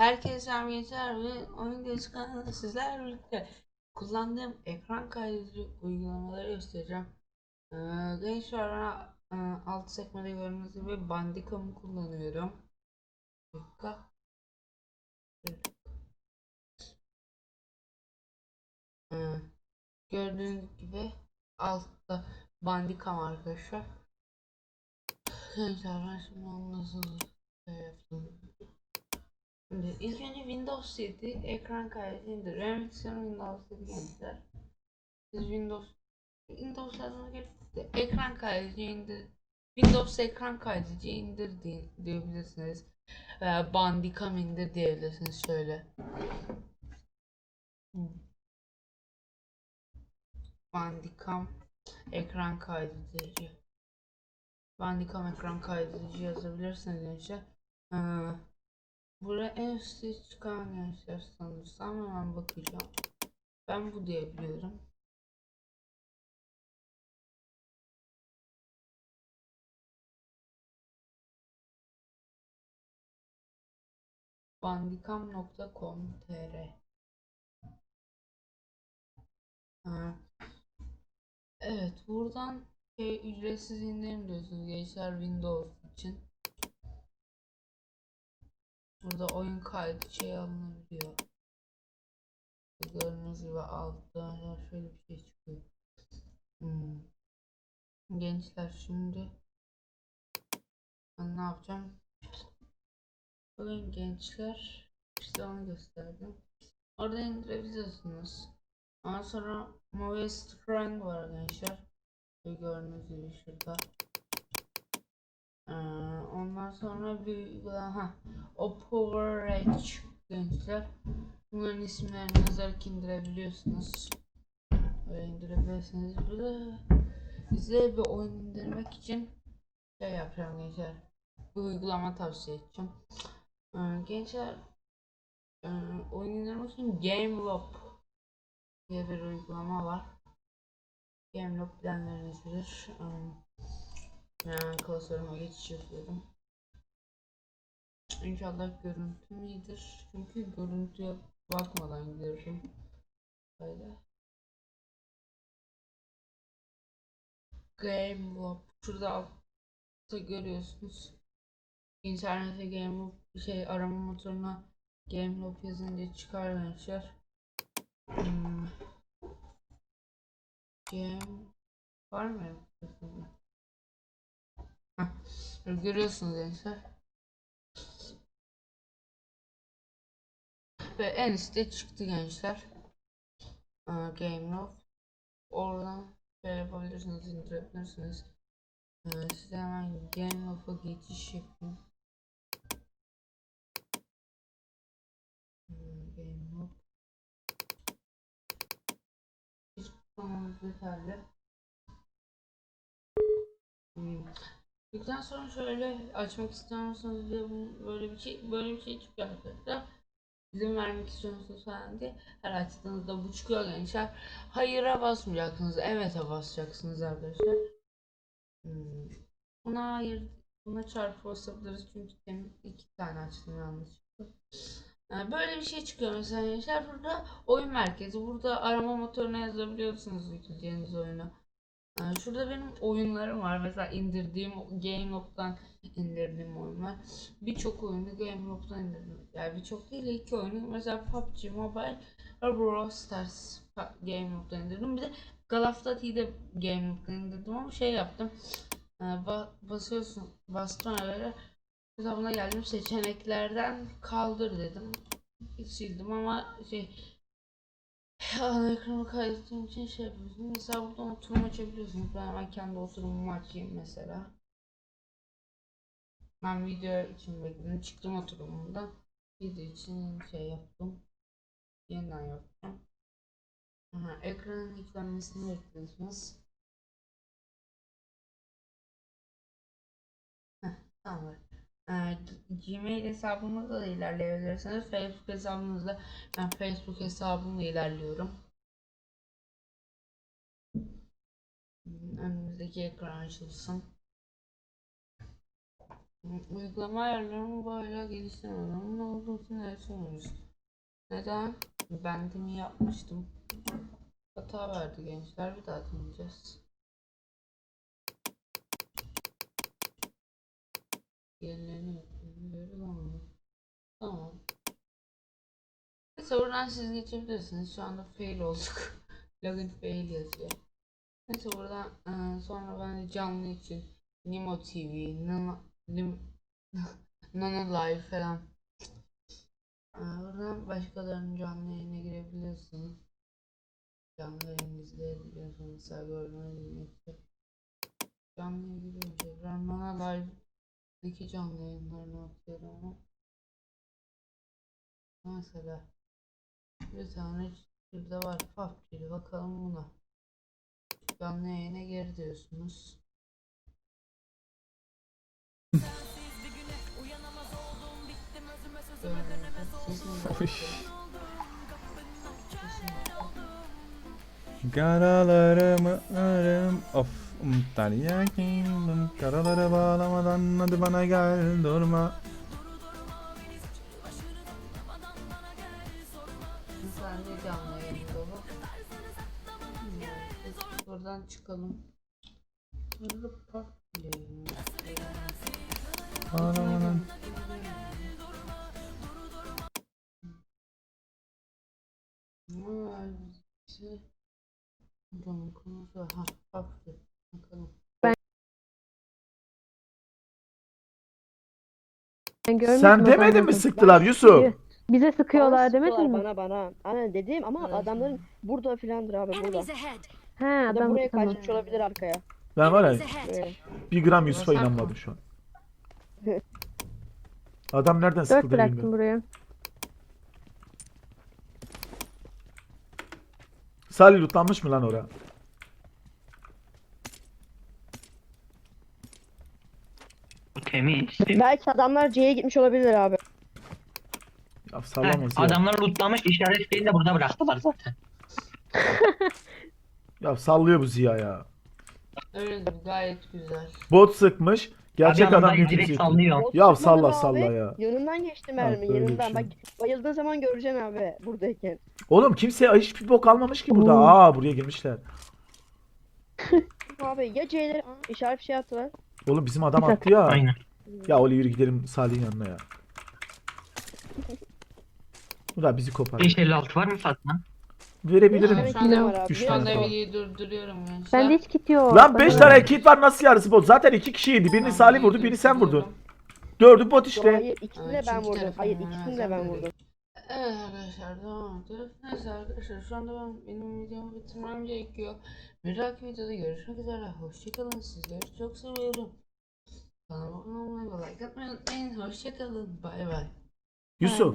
Herkese gençler ve oyun deniz kanalında birlikte kullandığım ekran kaydedici uygulamaları göstereceğim. Ee, gençler ben e, alt sekmede gördüğünüz gibi Bandicam'ı kullanıyorum. Dakika. Ee, gördüğünüz gibi altta Bandicam arkadaşlar. Gençler ben şimdi onu nasıl ilk önce Windows 7 ekran kaydı indir. Remix'in Windows 7 gençler. Siz Windows Windows de ekran kaydedici indir. Windows ekran kaydedici indir diye, diyebilirsiniz. Veya Bandicam indir diyebilirsiniz şöyle. Bandicam ekran kaydedici. Bandicam ekran kaydedici yazabilirsiniz gençler. Ee, Buraya en üstte çıkan gençler sanırsam hemen bakacağım. Ben bu diye biliyorum. bandicam.com.tr Evet buradan şey, ücretsiz indirim diyorsunuz gençler Windows için. Burada oyun kaydı şey alınabiliyor. Gördüğünüz gibi altta şöyle bir şey çıkıyor. Hmm. Gençler şimdi ben ne yapacağım? Bugün gençler işte onu gösterdim. Orada indirebiliyorsunuz. Ondan sonra Movie Strand var gençler. Gördüğünüz gibi şurada. Ee, ondan sonra bir uygulama o Power Edge gençler. Bunların isimlerini yazarak indirebiliyorsunuz. Böyle indirebilirsiniz. Burada size bir oyun indirmek için şey yapacağım gençler. Bir uygulama tavsiye edeceğim. Ee, gençler e, oyun indirmek için GameLop diye bir uygulama var. GameLop bilenleriniz bilir. Um, yani klasörüme geçiş yapıyorum. İnşallah görüntüm iyidir. Çünkü görüntüye bakmadan gidiyorum. Böyle. Game Lab. Şurada altta görüyorsunuz. İnternete Game Lab şey arama motoruna Game Lab yazınca çıkar gençler. Hmm. Game var mı? Görüyorsunuz gençler. Ve en üstte çıktı gençler. Game of. Oradan şey yapabilirsiniz, indirebilirsiniz. Ee, size hemen Game of'a geçiş yapayım. Hmm, Game of. Hiç kullanmamız yeterli. Yükten sonra şöyle açmak istiyorsanız böyle bir şey böyle bir şey çıkıyor arkadaşlar izin vermek istiyorsunuz falan diye her açtığınızda bu çıkıyor gençler. Hayır'a basmayacaksınız. Evet'e basacaksınız arkadaşlar. Hmm. Buna hayır buna çarpı basabiliriz çünkü demin iki tane açtım yanlışlıkla. Yani böyle bir şey çıkıyor mesela gençler burada oyun merkezi. Burada arama motoruna yazabiliyorsunuz yükleyeceğiniz oyunu. Şurada benim oyunlarım var. Mesela indirdiğim GameLoft'tan indirdiğim oyunlar. Birçok oyunu GameLoft'tan indirdim. Yani birçok değil iki oyunu. Mesela PUBG Mobile ve Brawl Stars GameLoft'tan indirdim. Bir de Duty'yi de GameLoft'tan indirdim ama şey yaptım. Yani ba basıyorsun bastım öyle. Mesela buna geldim seçeneklerden kaldır dedim. Sildim ama şey Ana ekranı kaydettiğim için şey yapıyorsun. Mesela buradan oturum açabiliyorsunuz. Ben hemen kendi oturumumu açayım mesela. Ben video için bekledim. Çıktım oturumumdan. Video için şey yaptım. Yeniden yaptım. Aha, ekranın yüklenmesini bekliyorsunuz. Heh, tamam. Gmail hesabımızla da ilerleyebilirsiniz. Facebook hesabımızla ben Facebook hesabımla ilerliyorum. Önümüzdeki ekran açılsın. Uygulama ayarlarımı bayağı geliştirmedim. Ne olduğu için yaşamıyoruz. Neden? Ben de mi yapmıştım? Hata verdi gençler. Bir daha deneyeceğiz. Yerlerini yapıyoruz ama. Tamam. Neyse buradan siz geçebilirsiniz. Şu anda fail olduk. Login fail yazıyor. Neyse buradan eee, sonra ben de canlı için Nimo TV, Nano, Nano Live falan. Eee, buradan başkalarının canlı yayına girebilirsiniz. Canlı yayın izleyebiliyorsunuz. Mesela görmeniz için. Canlı yayına giriyorum tekrar. Nano Live'deki canlı yayınlarını atıyorum. Mesela bir tane şurada var PUBG'li bakalım buna. Canlı yayına geri diyorsunuz. Karalarımı arım of umtaryakim Karaları bağlamadan hadi bana gel durma Sen de canlı yayında. Hmm, Buradan çıkalım. Bağlamadan Vay, şey. Buradan konusu Görmedim Sen demedin mi sıktılar Yusuf? Bize sıkıyorlar demedin mi? Bana bana. Aynen dedim ama Evet. adamların burada filandır abi burada. Enemies ahead. He Ya da adam buraya tamam. kaçmış olabilir arkaya. Ben var Enemies ya ahead. Böyle. bir gram Yusuf'a inanmadım şu an. Adam nereden Dört sıkıldı bıraktım bilmiyorum. buraya. Salih lootlanmış mı lan ora? Temiz. Belki adamlar C'ye gitmiş olabilir abi. Ya Heh, sallamasın ya. adamlar lootlamış işaretlerini de burada bıraktılar zaten. Ya sallıyor bu Ziya ya. Öyle gayet güzel. Bot sıkmış. Gerçek Abi adam adamlar direkt sallıyor. Bot Ya salla abi. salla ya. Yanından geçti mermi böyle bir yanından. şey. Bak bayıldığın zaman göreceksin abi buradayken. Oğlum kimse hiçbir bok almamış ki burada. Oo. Aa buraya girmişler. Abi ya C'leri işaret bir şey attılar. Oğlum bizim adam attı ya. Aynen. Ya Oli yürü gidelim Salih'in yanına ya. Bu da bizi kopar. 556 var mı Fatma? Verebilirim. Şu anda, yine var abi. Üç şu anda tane. var. videoyu durduruyorum gençler. Bende hiç kit yok. Lan Bana 5 ver. tane kit var nasıl yarısı bot? Zaten 2 kişiydi. Birini Salih vurdu, birini sen vurdun. Dördü bot işte. Hayır ikisini de ben çünkü vurdum. Hayır telefonum ikisini de ben sen de vurdum. Evet arkadaşlar devam. Neyse arkadaşlar şu anda ben benim videomu bitirmem gerekiyor. Bir dahaki videoda görüşmek üzere. Hoşçakalın. Sizleri çok seviyorum. Kanalıma abone olmayı like atmayı unutmayın. Hoşçakalın. Bay bay. Yusuf.